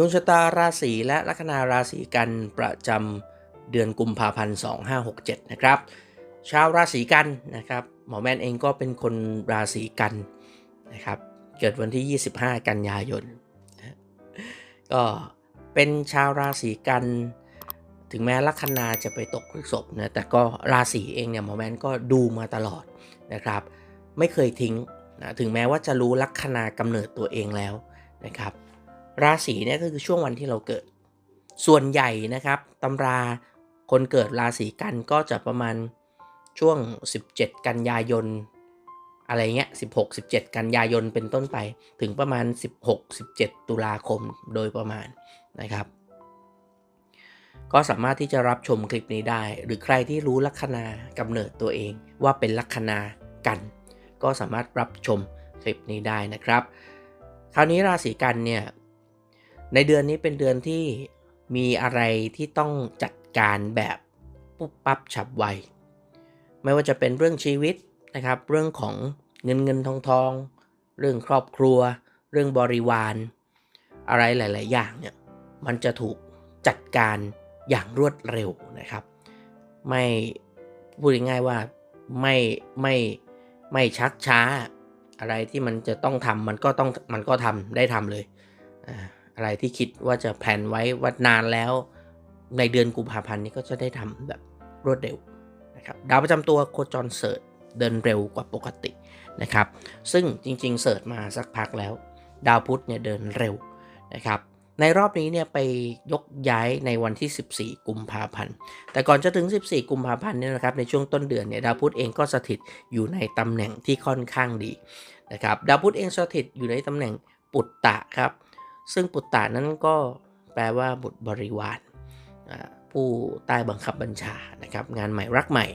ดวงชะตาราศีและลัคนาราศีกันประจำเดือนกุมภาพันธ์ 2567 นะครับชาวราศีกันนะครับหมอแมนเองก็เป็นคนราศีกันนะครับเกิดวันที่ 25 กันยายนก็เป็นชาวราศีกัน ถึงแม้ลัคนาจะไปตกพฤษภนะแต่ก็ราศีเองเนี่ยหมอแมนก็ดูมาตลอดนะครับ ไม่เคยทิ้งนะถึงแม้ว่าจะรู้ลัคนากำเนิดตัวเองแล้วนะครับ ราศีเนี่ยก็คือช่วงวันที่เราเกิด ส่วนใหญ่นะครับตำราคนเกิดราศีกันก็จะประมาณช่วง 17 กันยายน อะไรเงี้ย 16 17 กันยายนเป็นต้นไปถึงประมาณ 16 17 ตุลาคมโดยประมาณนะครับ ก็สามารถที่จะรับชมคลิปนี้ได้ หรือใครที่รู้ลัคนากำเนิดตัวเองว่าเป็นลัคนากัน ก็สามารถรับชมคลิปนี้ได้นะครับ คราวนี้ราศีกันเนี่ย ในเดือนนี้เป็นเดือนที่มีอะไรที่ต้องจัดการแบบปุ๊บปั๊บฉับไว ไม่ว่าจะเป็นเรื่องชีวิตนะครับ เรื่องของเงินเงินทองทอง เรื่องครอบครัว เรื่องบริวาร อะไรหลาย ๆ อย่างเนี่ยมันจะถูกจัดการอย่างรวดเร็วนะครับ ไม่พูดง่ายๆว่าไม่ไม่ไม่ชักช้า อะไรที่มันจะต้องทำมันก็ต้องมันก็ทำได้ทำเลยอ่า อะไรที่คิดว่าจะแผนไว้ว่านานแล้ว ในเดือนกุมภาพันธ์นี้ก็จะได้ทำแบบรวดเร็วนะครับดาวประจำตัวโคจรเสิร์ชเดินเร็วกว่าปกตินะครับ ซึ่งจริงๆเสิร์ชมาสักพักแล้ว ดาวพุธเนี่ยเดินเร็วนะครับในรอบนี้เนี่ยไปยกย้ายในวันที่ 14 กุมภาพันธ์ แต่ก่อนจะถึง 14 กุมภาพันธ์เนี่ยนะครับ ในช่วงต้นเดือนเนี่ยดาวพุธเองก็สถิตอยู่ในตำแหน่งที่ค่อนข้างดีนะครับ ดาวพุธเองสถิตอยู่ในตำแหน่งปุตตะครับ ซึ่งปุตตะนั้นก็แปลว่าบุตรบริวารผู้ใต้บังคับบัญชานะครับงานใหม่รักใหม่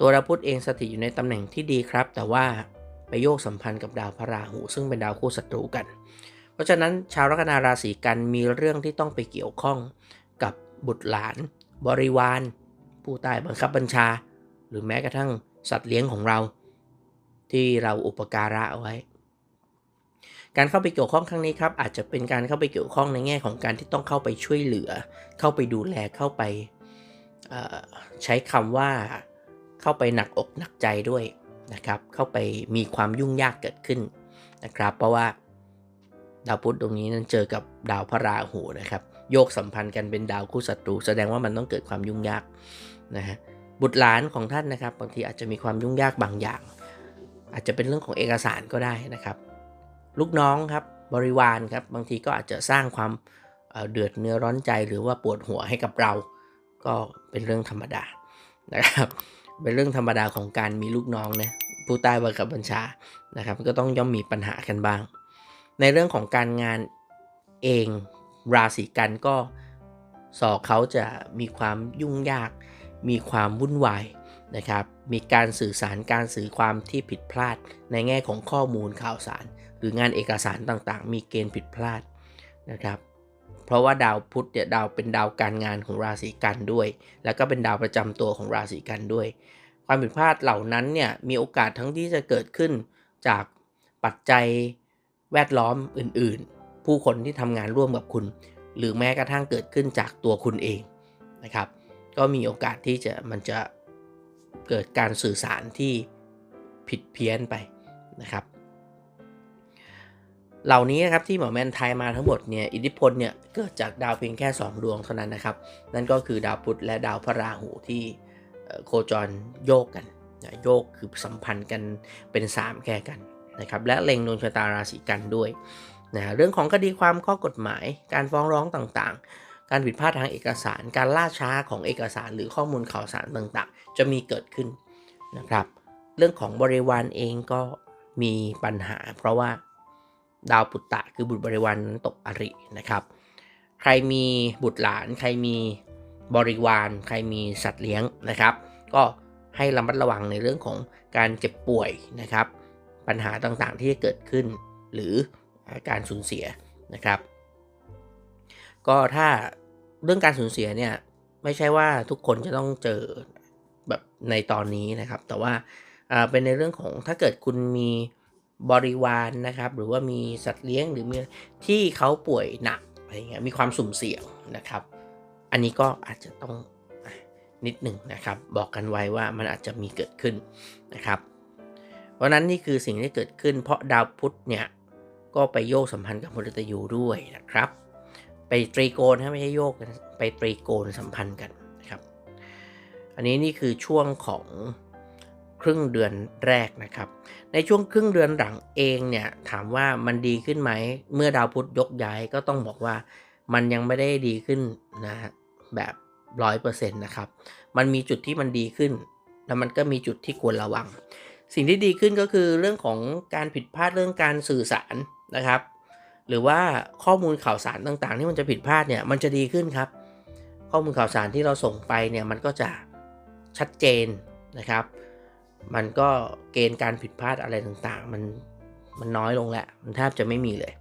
ตัวดาวพุธเองสถิตอยู่ในตำแหน่งที่ดีครับ แต่ว่าไปโยกสัมพันธ์กับดาวพระราหู ซึ่งเป็นดาวคู่ศัตรูกัน เพราะฉะนั้นชาวลัคนาราศีกันมีเรื่องที่ต้องไปเกี่ยวข้องกับบุตรหลาน บริวาร ผู้ใต้บังคับบัญชา หรือแม้กระทั่งสัตว์เลี้ยงของเรา ที่เราอุปการะเอาไว้ การเข้าไปเกี่ยวข้องครั้งนี้ครับอาจจะเป็นการเข้าไปเกี่ยวข้องในแง่ของการที่ต้องเข้าไปช่วยเหลือ เข้าไปดูแลเข้าไปใช้คำว่าเข้าไปหนักอกหนักใจด้วยนะครับ เข้าไปมีความยุ่งยากเกิดขึ้นนะครับ เพราะว่าดาวพุธตรงนี้นั้นเจอกับดาวพระราหูนะครับ โยกสัมพันธ์กันเป็นดาวคู่ศัตรู แสดงว่ามันต้องเกิดความยุ่งยากนะฮะบุตรหลานของท่านนะครับบางทีอาจจะมีความยุ่งยากบางอย่าง อาจจะเป็นเรื่องของเอกสารก็ได้นะครับ ลูกน้องครับบริวารครับบางทีก็อาจจะสร้างความเดือดเนื้อร้อนใจหรือว่าปวดหัวให้กับเรา ก็เป็นเรื่องธรรมดานะครับ เป็นเรื่องธรรมดาของการมีลูกน้องนะผู้ใต้บังคับบัญชานะครับ ก็ต้องย่อมมีปัญหากันบ้าง ในเรื่องของการงานเองราศีกันก็สอกเขาจะมีความยุ่งยาก มีความวุ่นวายนะครับ มีการสื่อสารการสื่อความที่ผิดพลาดในแง่ของข้อมูลข่าวสาร หรืองานเอกสารต่างๆ มีเกณฑ์ผิดพลาดนะครับ เพราะว่าดาวพุธเนี่ยดาวเป็นดาวการงานของราศีกันด้วย แล้วก็เป็นดาวประจำตัวของราศีกันด้วย ความผิดพลาดเหล่านั้นเนี่ยมีโอกาสทั้งที่จะเกิดขึ้นจากปัจจัยแวดล้อมอื่นๆ ผู้คนที่ทำงานร่วมกับคุณ หรือแม้กระทั่งเกิดขึ้นจากตัวคุณเองนะครับ ก็มีโอกาสที่จะมันจะเกิดการสื่อสารที่ผิดเพี้ยนไปนะครับ เหล่านี้นะครับที่หมอแมนไทยมาทั้งหมดเนี่ยอิทธิพลเนี่ยเกิดจากดาวเพียงแค่ 2 ดวงเท่านั้นนะครับ นั่นก็คือดาวพุธและดาวพระราหูที่โคจรโยกกันโยกคือสัมพันธ์กันเป็น 3 แก่กันนะครับและเล็งดวงชะตาราศีกันด้วยนะเรื่องของคดีความข้อกฎหมายการฟ้องร้องต่างๆ การผิดพลาดทางเอกสาร การล่าช้าของเอกสารหรือข้อมูลข่าวสารต่างๆ จะมีเกิดขึ้นนะครับ เรื่องของบริวารเองก็มีปัญหา เพราะว่า ดาวปุตตะคือบุตรบริวารนั้นตกอรินะครับ ใครมีบุตรหลาน ใครมีบริวาร ใครมีสัตว์เลี้ยงนะครับ ก็ให้ระมัดระวังในเรื่องของการเจ็บป่วยนะครับ ปัญหาต่างๆที่จะเกิดขึ้น หรือการสูญเสียนะครับ ก็ถ้าเรื่องการสูญเสียเนี่ยไม่ใช่ว่าทุกคนจะต้องเจอแบบในตอนนี้นะครับ แต่ว่าเป็นในเรื่องของถ้าเกิดคุณมี บริวารนนะครับ หรือว่ามีสัตว์เลี้ยงหรือมีที่เขาป่วยหนักอะไรเงี้ยมีความสุ่มเสี่ยงนะครับ อันนี้ก็อาจจะต้องนิดหนึ่งนะครับ บอกกันไว้ว่ามันอาจจะมีเกิดขึ้นนะครับ เพราะนั้นนี่คือสิ่งที่เกิดขึ้น เพราะดาวพุธเนี่ยก็ไปโยกสัมพันธ์กับมฤตยูด้วยนะครับ ไปตรีโกณนะไม่ใช่โยกนไปตรีโกณสัมพันธ์กันนะครับ อันนี้นี่คือช่วงของ ครึ่งเดือนแรกนะครับ ในช่วงครึ่งเดือนหลังเองเนี่ยถามว่ามันดีขึ้นไหม เมื่อดาวพุธยกย้ายก็ต้องบอกว่ามันยังไม่ได้ดีขึ้นนะฮะแบบร้อยเปอร์เซ็นต์นะครับ มันมีจุดที่มันดีขึ้น แล้วมันก็มีจุดที่ควรระวัง สิ่งที่ดีขึ้นก็คือเรื่องของการผิดพลาดเรื่องการสื่อสารนะครับ หรือว่าข้อมูลข่าวสารต่างๆ ที่มันจะผิดพลาดเนี่ยมันจะดีขึ้นครับ ข้อมูลข่าวสารที่เราส่งไปเนี่ยมันก็จะชัดเจนนะครับ มันก็เกณฑ์การผิดพลาดอะไรต่างๆ มันมันน้อยลงแหละ มันแทบจะไม่มีเลย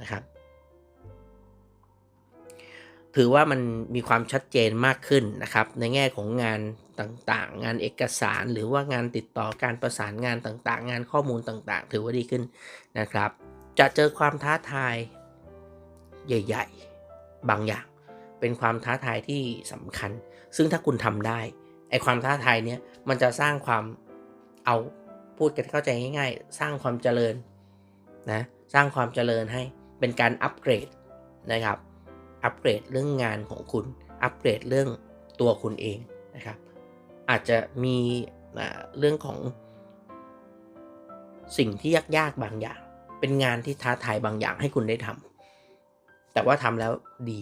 นะครับ ถือว่ามันมีความชัดเจนมากขึ้นนะครับ ในแง่ของงานต่างๆ งานเอกสารหรือว่างานติดต่อการประสานงานต่างๆ งานข้อมูลต่างๆ ถือว่าดีขึ้นนะครับ จะเจอความท้าทายใหญ่ ๆ บางอย่าง เป็นความท้าทายที่สำคัญ ซึ่งถ้าคุณทำได้ไอความท้าทายเนี้ยมันจะสร้างความ เอาพูดกันเข้าใจง่าย ๆ สร้างความเจริญนะสร้างความเจริญให้เป็นการอัปเกรดนะครับ อัปเกรดเรื่องงานของคุณ อัปเกรดเรื่องตัวคุณเองนะครับ อาจจะมีเรื่องของ สิ่งที่ยากๆบางอย่าง เป็นงานที่ท้าทายบางอย่างให้คุณได้ทำแต่ว่าทำแล้วดี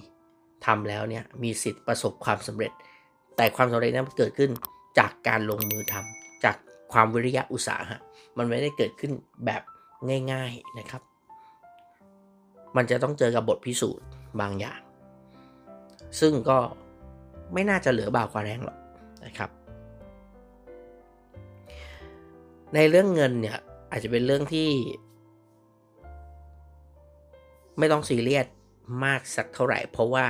ทำแล้วเนี่ยมีสิทธิ์ประสบความสำเร็จ แต่ความสำเร็จนั้นเกิดขึ้นจากการลงมือทำจาก ความวิริยะอุตสาหะมันไม่ได้เกิดขึ้นแบบง่าย ๆนะครับ มันจะต้องเจอกับบทพิสูจน์บางอย่าง ซึ่งก็ไม่น่าจะเหลือบ่าวกว่าแรงหรอกนะครับ ในเรื่องเงินเนี่ยอาจจะเป็นเรื่องที่ ไม่ต้องซีเรียสมากสักเท่าไหร่ เพราะว่า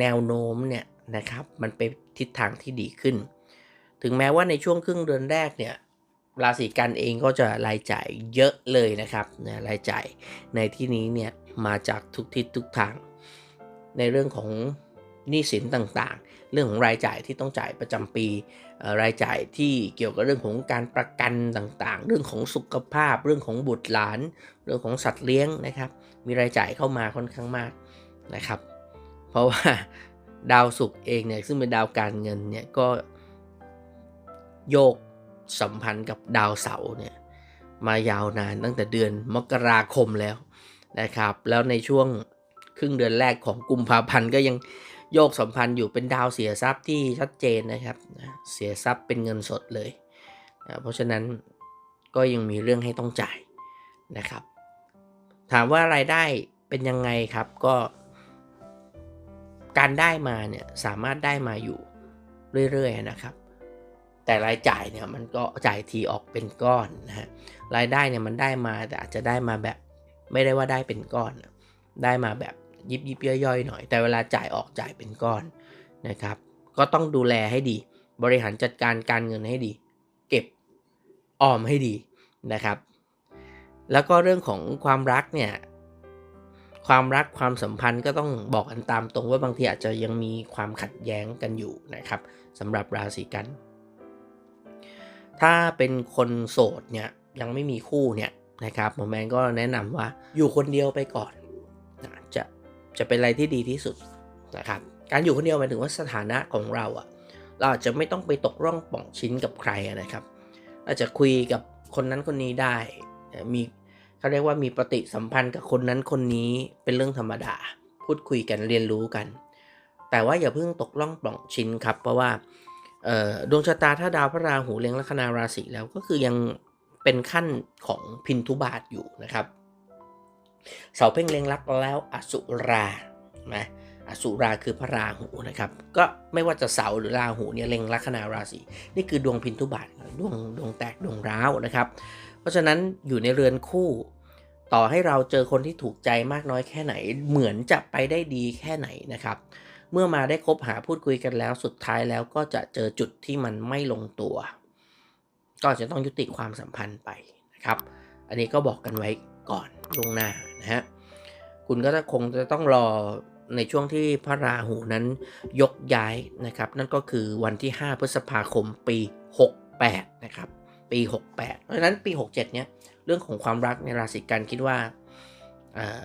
แนวโน้มเนี่ยนะครับ มันไปทิศทางที่ดีขึ้น ถึงแม้ว่าในช่วงครึ่งเดือนแรกเนี่ยราศีกันเองก็จะรายจ่ายเยอะเลยนะครับนะรายจ่ายในที่นี้เนี่ยมาจากทุกทิศทุกทาง ในเรื่องของหนี้สินต่างๆ เรื่องของรายจ่ายที่ต้องจ่ายประจำปี รายจ่ายที่เกี่ยวกับเรื่องของการประกันต่างๆ เรื่องของสุขภาพ เรื่องของบุตรหลาน เรื่องของสัตว์เลี้ยงนะครับ มีรายจ่ายเข้ามาค่อนข้างมากนะครับ เพราะว่าดาวศุกร์เองเนี่ยซึ่งเป็นดาวการเงินเนี่ยก็ โยกสัมพันธ์กับดาวเสาร์เนี่ยมายาวนานตั้งแต่เดือนมกราคมแล้วนะครับ แล้วในช่วงครึ่งเดือนแรกของกุมภาพันธ์ก็ยังโยกสัมพันธ์อยู่เป็นดาวเสียทรัพย์ที่ชัดเจนนะครับ เสียทรัพย์เป็นเงินสดเลย เพราะฉะนั้นก็ยังมีเรื่องให้ต้องจ่ายนะครับ ถามว่ารายได้เป็นยังไงครับก็ การได้มาเนี่ยสามารถได้มาอยู่เรื่อยๆนะครับ แต่รายจ่ายเนี่ยมันก็จ่ายทีออกเป็นก้อนนะฮะรายได้เนี่ยมันได้มาแต่อาจจะได้มาแบบไม่ได้ว่าได้เป็นก้อน ได้มาแบบยิบยิบย่อยๆหน่อย แต่เวลาจ่ายออกจ่ายเป็นก้อนนะครับ ก็ต้องดูแลให้ดี บริหารจัดการการเงินให้ดี เก็บออมให้ดีนะครับ แล้วก็เรื่องของความรักเนี่ยความรักความสัมพันธ์ก็ต้องบอกกันตามตรงว่าบางทีอาจจะยังมีความขัดแย้งกันอยู่นะครับสำหรับราศีกัน ถ้าเป็นคนโสดเนี่ยยังไม่มีคู่เนี่ยนะครับหมอแมนก็แนะนำว่าอยู่คนเดียวไปก่อนนะจะจะเป็นอะไรที่ดีที่สุดนะครับการอยู่คนเดียวหมายถึงว่าสถานะของเราอะเราอาจจะไม่ต้องไปตกร่องป่องชิ้นกับใครนะครับ อาจจะคุยกับคนนั้นคนนี้ได้มีเขาเรียกว่ามีปฏิสัมพันธ์กับคนนั้นคนนี้เป็นเรื่องธรรมดา พูดคุยกันเรียนรู้กัน แต่ว่าอย่าเพิ่งตกล่องปล่องชิ้นครับ เพราะว่า ดวงชะตาถ้าดาวพระราหูเล็งลัคนาราศีแล้วก็คือยังเป็นขั้นของพินทุบาทอยู่นะครับ เสาเพ่งเล็งลักแล้วอสุรานะอสุราคือพระราหูนะครับ ก็ไม่ว่าจะเสาหรือราหูเนี่ยเล็งลัคนาราศีนี่คือดวงพินทุบาทดวงดวงแตกดวงร้าวนะครับ เพราะฉะนั้นอยู่ในเรือนคู่ ต่อให้เราเจอคนที่ถูกใจมากน้อยแค่ไหน เหมือนจะไปได้ดีแค่ไหนนะครับ เมื่อมาได้คบหาพูดคุยกันแล้วสุดท้ายแล้วก็จะเจอจุดที่มันไม่ลงตัว ก็จะต้องยุติความสัมพันธ์ไปนะครับ อันนี้ก็บอกกันไว้ก่อนล่วงหน้านะฮะคุณก็จะคงจะต้องรอในช่วงที่พระราหูนั้นยกย้ายนะครับ นั่นก็คือวันที่ 5 พฤษภาคมปี 68 นะครับ ปี 68 เพราะฉะนั้นปี 67 เนี้ยเรื่องของความรักในราศีกันคิดว่าอ่า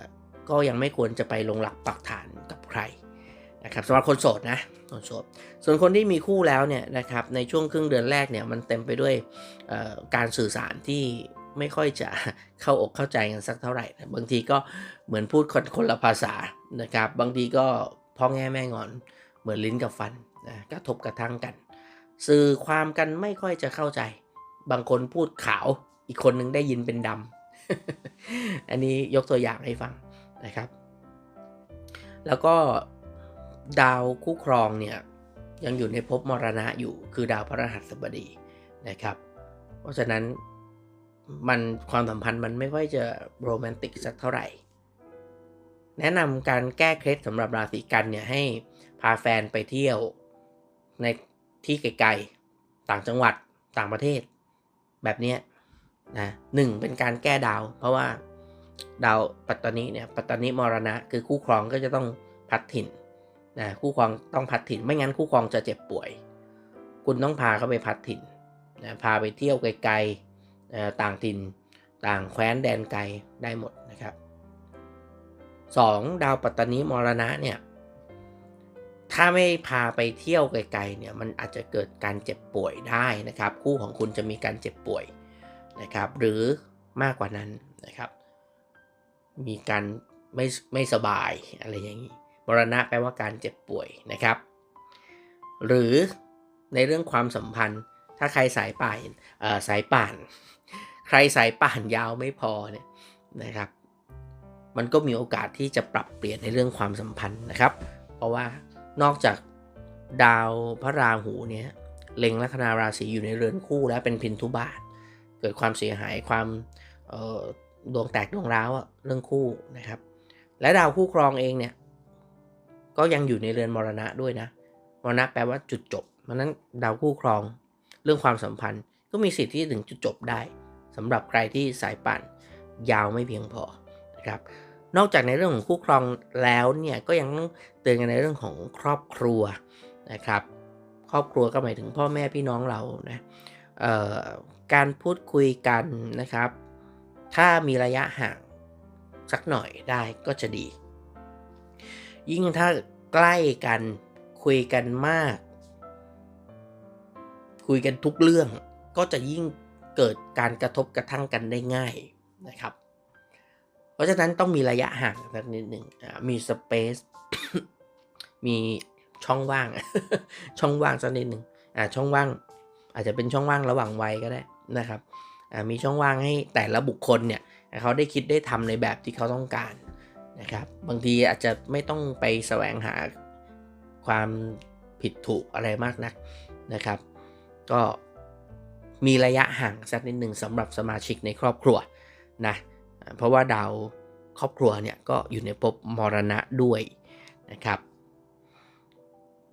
ก็ยังไม่ควรจะไปลงหลักปักฐานกับ นะครับสำหรับคนโสดนะคนโสดส่วนคนที่มีคู่แล้วเนี่ยนะครับในช่วงครึ่งเดือนแรกเนี่ยมันเต็มไปด้วยการสื่อสารที่ไม่ค่อยจะเข้าอกเข้าใจกันสักเท่าไหร่นะบางทีก็เหมือนพูดคนคนละภาษานะครับบางทีก็พ่อแง่แม่งอนเหมือนลิ้นกับฟันนะกระทบกระทั่งกัน สื่อความกันไม่ค่อยจะเข้าใจ บางคนพูดขาวอีกคนนึงได้ยินเป็นดำอันนี้ยกตัวอย่างให้ฟังนะครับ แล้วก็ ดาวคู่ครองเนี่ยยังอยู่ในภพมรณะอยู่คือดาวพระรหัสบดีนะครับ เพราะฉะนั้นมันความสัมพันธ์มันไม่ค่อยจะโรแมนติกสักเท่าไหร่ แนะนำการแก้เคล็ดสำหรับราศีกันเนี่ยให้พาแฟนไปเที่ยวในที่ไกลๆ ต่างจังหวัดต่างประเทศ แบบนี้นะหนึ่งเป็นการแก้ดาว เพราะว่าดาวปัตตานีเนี่ยปัตตานีมรณะ คือคู่ครองก็จะต้องพัดถิ่น นะคู่ครองต้องพัดถิ่นไม่งั้นคู่ครองจะเจ็บป่วย คุณต้องพาเขาไปพัดถิ่นนะพาไปเที่ยวไกลๆนะต่างถิ่นต่างแคว้นแดนไกลได้หมดนะครับสองดาวปัตตานีมรณะเนี่ยถ้าไม่พาไปเที่ยวไกลๆเนี่ยมันอาจจะเกิดการเจ็บป่วยได้นะครับ คู่ของคุณจะมีการเจ็บป่วยนะครับ หรือมากกว่านั้นนะครับ มีการไม่ไม่สบายอะไรอย่างนี้ มรณะแปลว่าการเจ็บป่วยนะครับ หรือในเรื่องความสัมพันธ์ ถ้าใครสายป่านสายป่าน ใครสายป่านยาวไม่พอเนี่ยนะครับ มันก็มีโอกาสที่จะปรับเปลี่ยนในเรื่องความสัมพันธ์นะครับ เพราะว่านอกจากดาวพระราหูเนี่ยเล็งลัคนาราศีอยู่ในเรือนคู่แล้วเป็นพินทุบาท เกิดความเสียหายความดวงแตกดวงร้าวอะเรื่องคู่นะครับ และดาวคู่ครองเองเนี่ย ก็ยังอยู่ในเรือนมรณะด้วยนะมรณะแปลว่าจุดจบเพราะนั้นดาวคู่ครอง เรื่องความสัมพันธ์ก็มีสิทธิ์ที่ถึงจุดจบได้สำหรับใครที่สายปั่นยาวไม่เพียงพอนะครับนอกจากในเรื่องของคู่ครองแล้วเนี่ยก็ยังต้องเตือนกันในเรื่องของครอบครัวนะครับ ครอบครัวก็หมายถึงพ่อแม่พี่น้องเรานะเอ่อการพูดคุยกันนะครับ ถ้ามีระยะห่างสักหน่อยได้ก็จะดี ยิ่งถ้าใกล้กันคุยกันมาก คุยกันทุกเรื่องก็จะยิ่งเกิดการกระทบกระทั่งกันได้ง่ายนะครับ เพราะฉะนั้นต้องมีระยะห่างสักนิดหนึ่งมีสเปซมีช่องว่าง ช่องว่างสักนิดหนึ่งช่องว่าง อาจจะเป็นช่องว่างระหว่างวัยก็ได้นะครับมีช่องว่างให้แต่ละบุคคลเนี่ยเขาได้คิดได้ทำในแบบที่เขาต้องการ นะครับบางทีอาจจะไม่ต้องไปแสวงหาความผิดถูกอะไรมากนักนะครับ ก็มีระยะห่างสักนิดหนึ่งสำหรับสมาชิกในครอบครัวนะเพราะว่าดาวครอบครัวเนี่ยก็อยู่ในภพมรณะด้วยนะครับ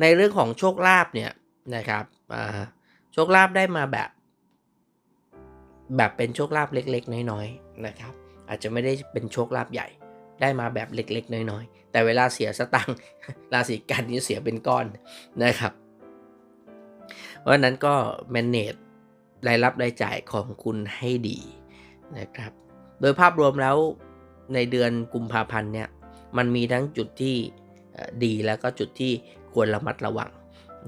ในเรื่องของโชคลาภเนี่ยนะครับโชคลาภได้มาแบบ แบบเป็นโชคลาภเล็ก ๆ น้อยๆนะครับ อาจจะไม่ได้เป็นโชคลาภใหญ่ ได้มาแบบเล็กๆ น้อยๆ แต่เวลาเสียสตังค์ราศีกันนี้เสียเป็นก้อนนะครับ เพราะนั้นก็ manage รายรับรายจ่ายของคุณให้ดีนะครับ โดยภาพรวมแล้วในเดือนกุมภาพันธ์เนี่ยมันมีทั้งจุดที่ดีแล้วก็จุดที่ควรระมัดระวัง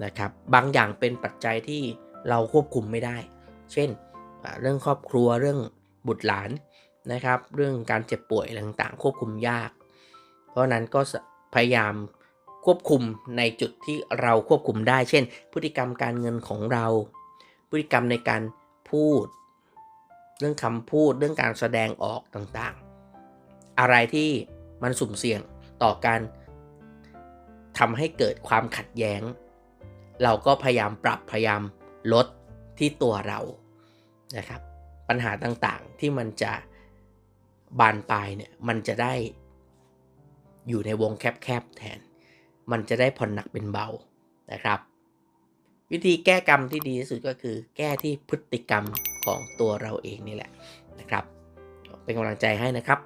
นะครับ บางอย่างเป็นปัจจัยที่เราควบคุมไม่ได้ เช่น เรื่องครอบครัวเรื่องบุตรหลาน นะครับ เรื่องการเจ็บป่วยต่างๆ ควบคุมยาก เพราะนั้นก็พยายามควบคุมในจุดที่เราควบคุมได้ เช่น พฤติกรรมการเงินของเรา พฤติกรรมในการพูด เรื่องคำพูด เรื่องการแสดงออกต่างๆ อะไรที่มันสุ่มเสี่ยงต่อการทำให้เกิดความขัดแย้ง เราก็พยายามปรับพยายามลดที่ตัวเรานะครับ ปัญหาต่างๆที่มันจะ บานปลายเนี่ยมันจะได้อยู่ในวงแคบๆแทน มันจะได้ผ่อนหนักเป็นเบานะครับ วิธีแก้กรรมที่ดีที่สุดก็คือ แก้ที่พฤติกรรมของตัวเราเองนี่แหละนะครับ เป็นกำลังใจให้นะครับ